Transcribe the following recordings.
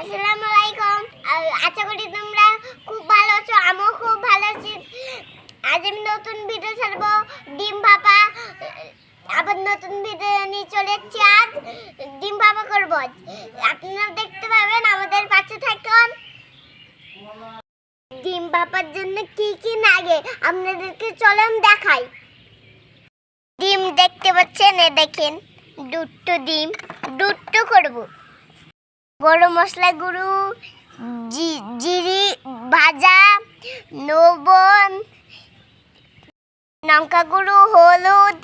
আসসালামু আলাইকুম আশা করি তোমরা খুব ভালো আছো, আমিও খুব ভালো আছি। আজ আমি নতুন ভিডিও ছাড়বো, ডিম ভাপা। আবার নতুন ভিডিও নিয়ে চলে এসেছি আজ, ডিম ভাপা করব। আপনারা দেখতে পাবেন আমাদের পাশে থাকুন। ডিম ভাপার জন্য কি কি লাগে, আপনাদেরকে চলুন দেখাই। ডিম দেখতে পাচ্ছেন, এ দেখেন, দুটো ডিম, দুটো করব। গরম মশলা গুঁড়ো জিরি, ভাজা, লবণ, লঙ্কা গুঁড়ো, হলুদ,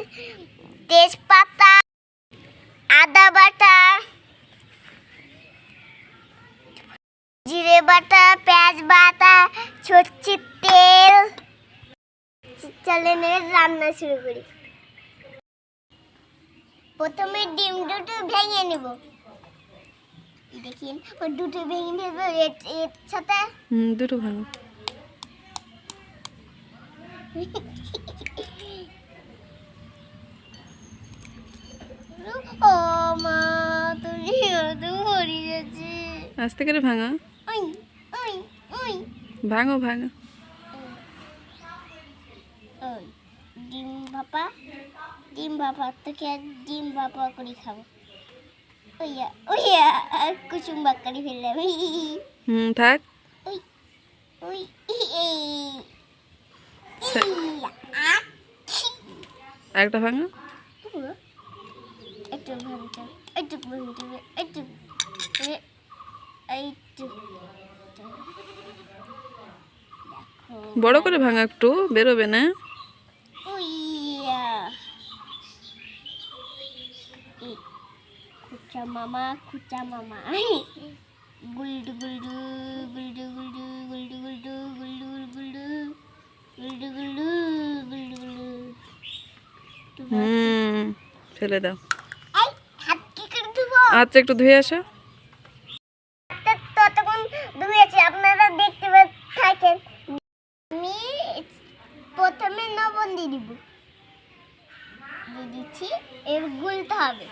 তেজপাতা, আদা বাটা, জিরে বাটা, পেঁয়াজ বাটা, সর্ষের তেল। এবার রান্না শুরু করি। প্রথমে ডিম দুটো ভেঙে নেব। দেখিন ও দুটো ভেঙে নেব এর এর সাথে? হুম দুটো ভাঙো ও মা তুমি তো ভরে গেছে আস্তে করে ভাঙা। ভাঙো ভাঙো। ডিম ভাপা ডিম ভাপা তোকে ডিম ভাপা করে খাব। ওইয়া ওইয়া আর কুসুম বাক্কারি ফেললাম হুম থাক ওই। একটা ভাঙো একটু ভাঙতে ভাঙতে বড় করে ভাঙা একটু বেরোবে না উইয়া এই, খুচা মামা খুচা মামা গুলডু গুলডু গুলডু গুলডু গুলডু গুলডু গুলডু গুলডু গুলডু গুলডু গুলডু গুলডু হুম ফেলে দাও এই হাত কি করে ধুবো আচ্ছা একটু ধুয়ে আসো ততক্ষণ ধুয়েছি আপনারা দেখতে থাকেন আমি প্রথমে লবণ দিয়ে দিব দিচ্ছি এর গুলতে হবে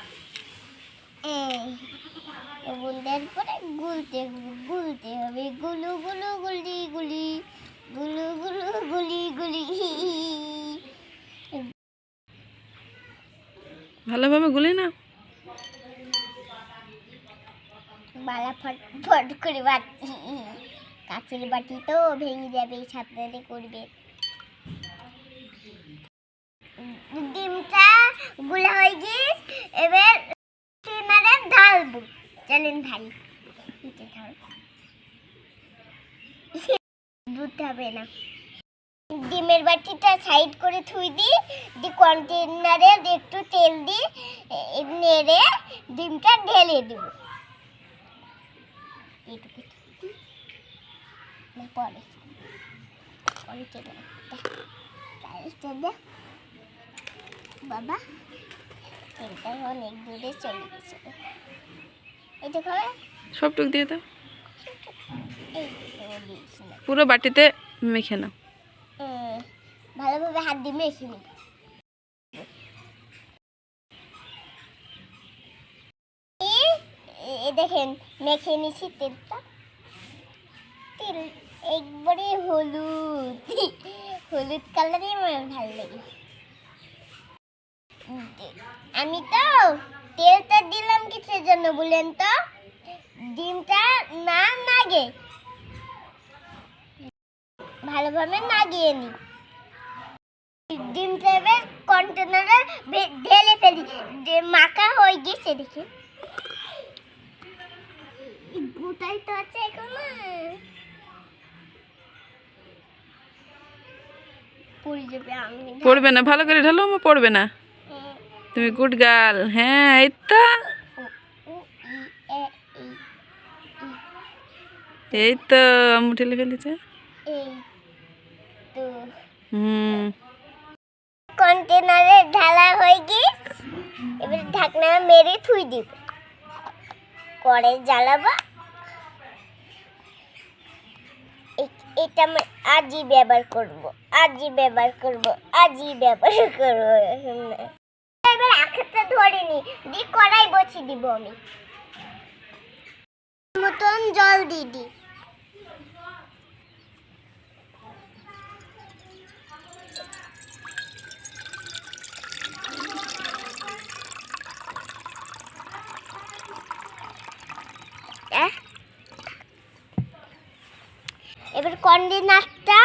লবণ দেওয়ার পরে গুলতে গুলতে হবে। গুলু গুলু গুলি গুলি। গুলু গুলু গুলি গুলি। ভালোভাবে গুলি না বালা ফট ফট করে বাটি কাঁচের বাটি তো ভেঙে যাবে সাবধানে করবে। ডিমটা গুলা হয়ে গিয়ে এবার ঢালবো চলেন ঢালি নিচে দুধ হবে না ডিমের বাটিটা সাইড করে থুই দিই দি কন্টেনারে একটু তেল দিই নেড়ে ডিমটা ঢেলে দেবো। এইটুকু পরে। বাবা তেলটা অনেক দূরে চলে গেছে। এটা খাবে সবটুক দিয়ে দাও। পুরো বাটিতে মেখে নাও। ভালোভাবে হাত দিয়ে মেখে নিব। দেখেন মেখে নিছি তেলটা। তেল একবারে হলুদ। হলুদ কালারই আমার ভালো লাগে। আমি তো তেলটা দিলাম কিসের জন্য বলেন তো? ডিমটা না নাগে। ভালোভাবে নাগিয়ে নি। ডিমটা এবার কন্টেনারে ঢেলে ফেলি। মাখা হয়ে গেছে দেখি। গোটাই তো আছে এখনও। পড়বে না, ভালো করে ঢালো পড়বে না। তুমি গুড গার্ল হ্যাঁ এই তো। এই তো, আম্মু ঠেলে ফেলেছে। হুম। কন্টেনারে ঢালা হয়ে গিয়ে এবার ঢাকনা মেরে থুই দিব। করে জ্বালাবো। এটা আমি আজই ব্যবহার করব। আজই ব্যবহার করব। আজই ব্যবহার করব। এবার আঁকতে ধরিনি দি কড়াই বসিয়ে দিব আমি। মতন জল দিদি দিই এবার কন্ডিনারটা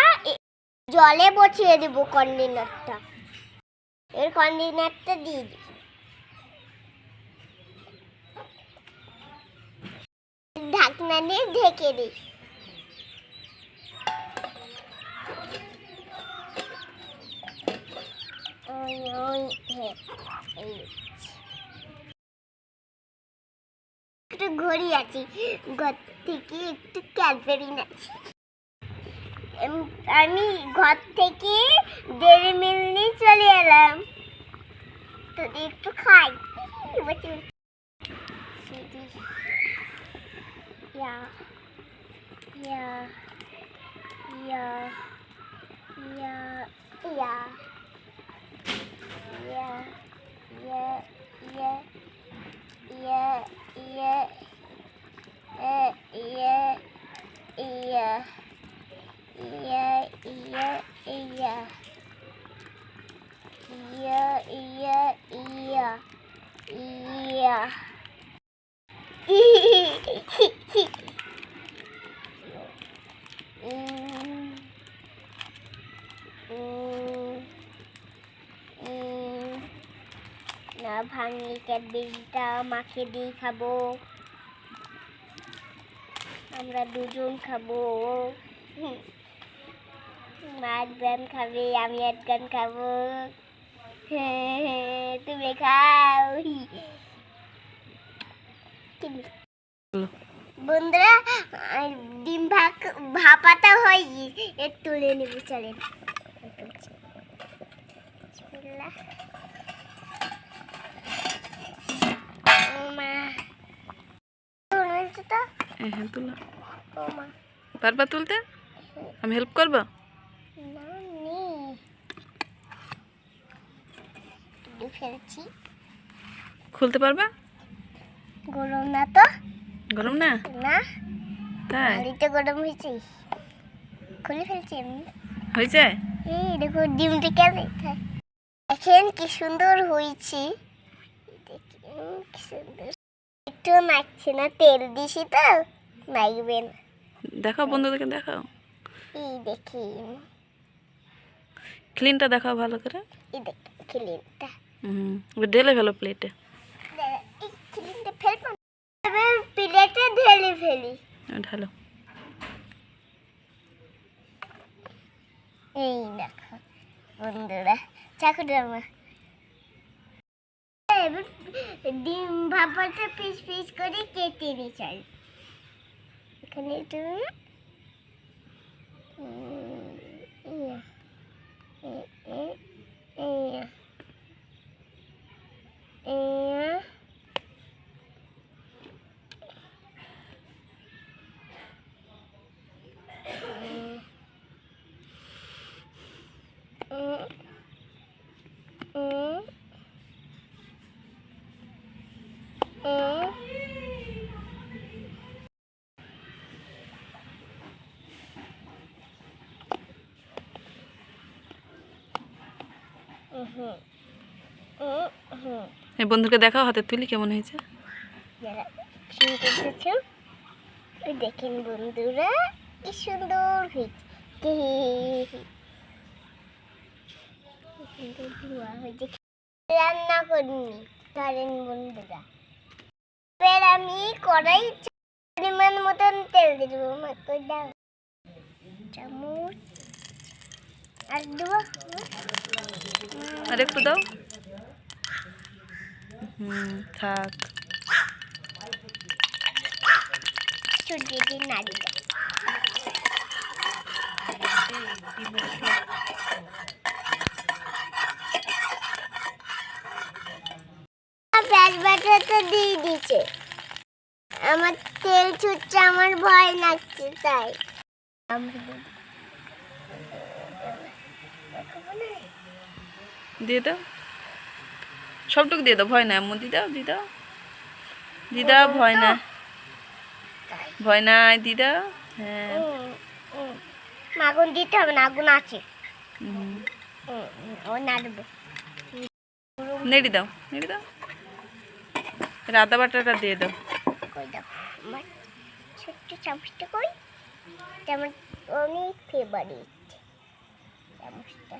জলে বসিয়ে দেবো কন্ডিনারটা এর কন্ডিনারটা দিয়ে দিই। ঢাকনা দিয়ে ঢেকে দিই। একটু ঘড়ি আছি, ঘর থেকে একটু ক্যাডবেরি এম- আমি ঘর থেকে দেড় মিল নিয়ে চলে এলাম তো একটু খাই বসে বসে। Ja. Ja. Ja. Ja. Ja. Ja. Ja. Ja. Ja. Ja. iya iya iya. Iya iya iya. Iya. না ভাঙিকে বিলটা মাখে দিয়ে খাবো আমরা দুজন খাবো মা গান খাবে আমি এক গান খাব। তুমি খাও। বন্ধুরা ডিম ভাক ভাপাটা হয় এর তুলে নেব চলেন। হ্যাঁ, হ্যাঁ, তুলো। পারবা তুলতে? আমি হেল্প করব? ফেলছি। খুলতে পারবা? গরম না তো? গরম না? না। তাই? বাড়িতে গরম হয়েছে। খুলে ফেলছি আমি হয়েছে? এই দেখো ডিমটা কেমন? দেখেন কি সুন্দর হয়েছে। দেখেন কি সুন্দর। একটু নাচছে না তেল দিছি তো নাইবে না। দেখাও বন্ধুদেরকে দেখাও। এই দেখেন। ক্লিনটা দেখাও ভালো করে। এই দেখেন ক্লিনটা। হুম ঢেলে ফেলো প্লেটে প্লেটে ঢেলে। ফেলি ঢালো এই দেখো, বন্ধুরা চাকুটা আমার এবার ডিম ভাপাটা পিস পিস করে কেটে নি চাই এখানে একটু এই বন্ধুকে দেখাও, হাতে তুলি, কেমন হয়েছে? দেখেন বন্ধুরা, কি সুন্দর হয়েছে। রান্না করিনি ধরেন বন্ধুরা। এবার আমি কড়াই পরিমাণ মতন তেল দেবো চামচ। আর একটু দাও। থাক। দিয়ে দিচ্ছে আমার তেল ছুটছে আমার ভয় লাগছে তাই। দিয়ে দাও। সবটুকু দিয়ে দাও ভয় না এমন দিয়ে দাও দিয়ে দাও। দিয়ে দাও ভয় না ভয় নাই দিদা হ্যাঁ। উম, উম। আগুন দিতে হবে না আগুন আছে। হুম। উম, উম, ও নেড়ে দাও নেড়ে দাও। আদা বাটাটা দিয়ে দাও। কই দাও আমার ছোট্ট চামচটা কই? যেমন অনেক ফেভারিট চামচটা।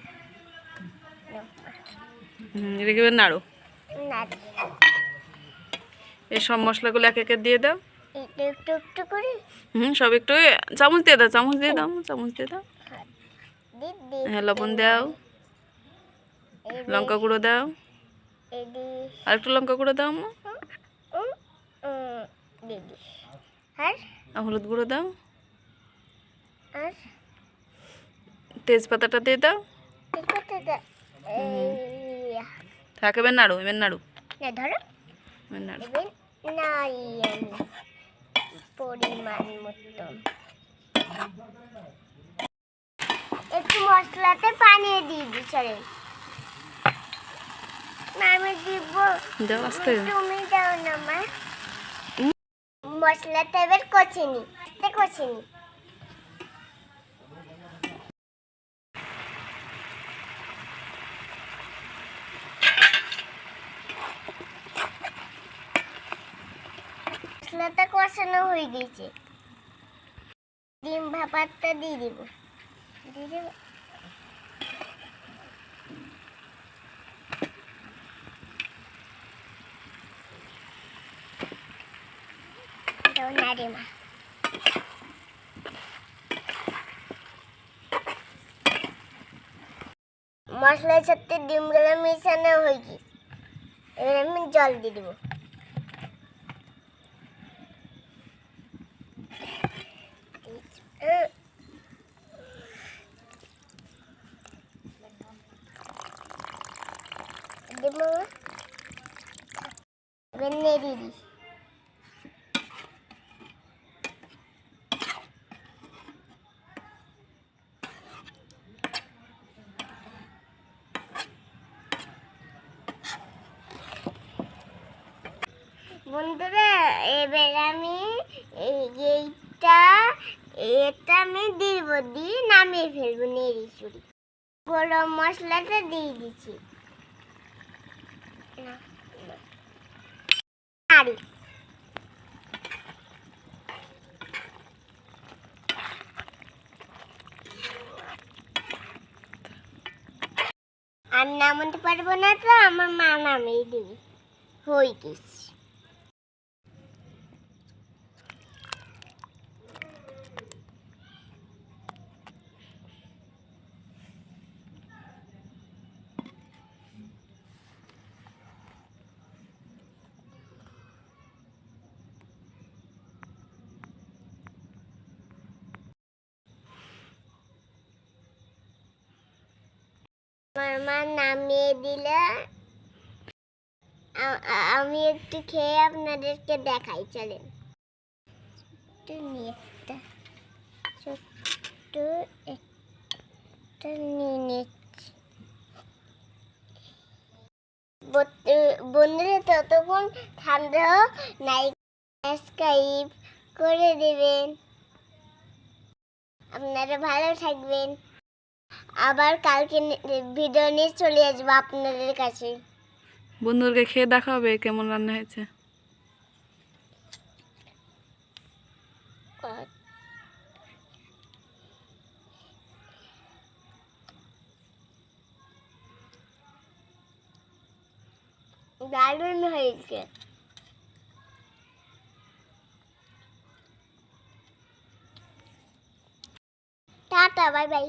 রেখে নাড়ো? এই সব মশলাগুলো এক একে দিয়ে দাও। একটু একটু একটু করে। হুম সব একটু চামচ দিয়ে দাও চামচ দিয়ে দাও চামচ দিয়ে দাও। হ্যাঁ লবণ দাও। লঙ্কা গুঁড়ো দাও। আর একটু লঙ্কা গুঁড়ো দাও হলুদ গুঁড়ো দাও। তেজপাতাটা দিয়ে দাও। থাক এবার নাড়ু এবার নাড়ু। ধরো। পরিমাণ মতো। একটু মশলাতে পানি দিয়ে দিই চলে। আমি দিব। তুমি দাও না মা। মশলাটা এবার কষিনি আস্তে হয়ে গেছে। ডিম ভাপারটা দিয়ে দিব। মশলার সাথে ডিমগুলো মিশানো হয়ে গেছে। এবার আমি জল দিয়ে দেবো। নেড়ে দিই বন্ধুরা এবার আমি এই- এইটা এটা আমি দিব দিয়ে নামিয়ে ফেলব নেড়ি চুড়ি গরম মশলাটা দিয়ে দিচ্ছি না, আর। নামাতে পারব না তো আমার মা নামেই দিবি। হয়ে গেছি আমার নামিয়ে দিলে। আমি একটু খেয়ে আপনাদেরকে দেখাই, চলেন। একটু নিয়ে একটা নিয়ে বন্ধুরা, ততক্ষণ ঠান্ডা নাই সাবস্ক্রাইব করে দেবেন। আপনারা ভালো থাকবেন। আবার কালকে ভিডিও নিয়ে চলে আসব আপনাদের কাছে। বন্ধুদেরকে খেয়ে দেখা হবে কেমন রান্না হয়েছে। দারুণ হয়েছে। Tata bye bye.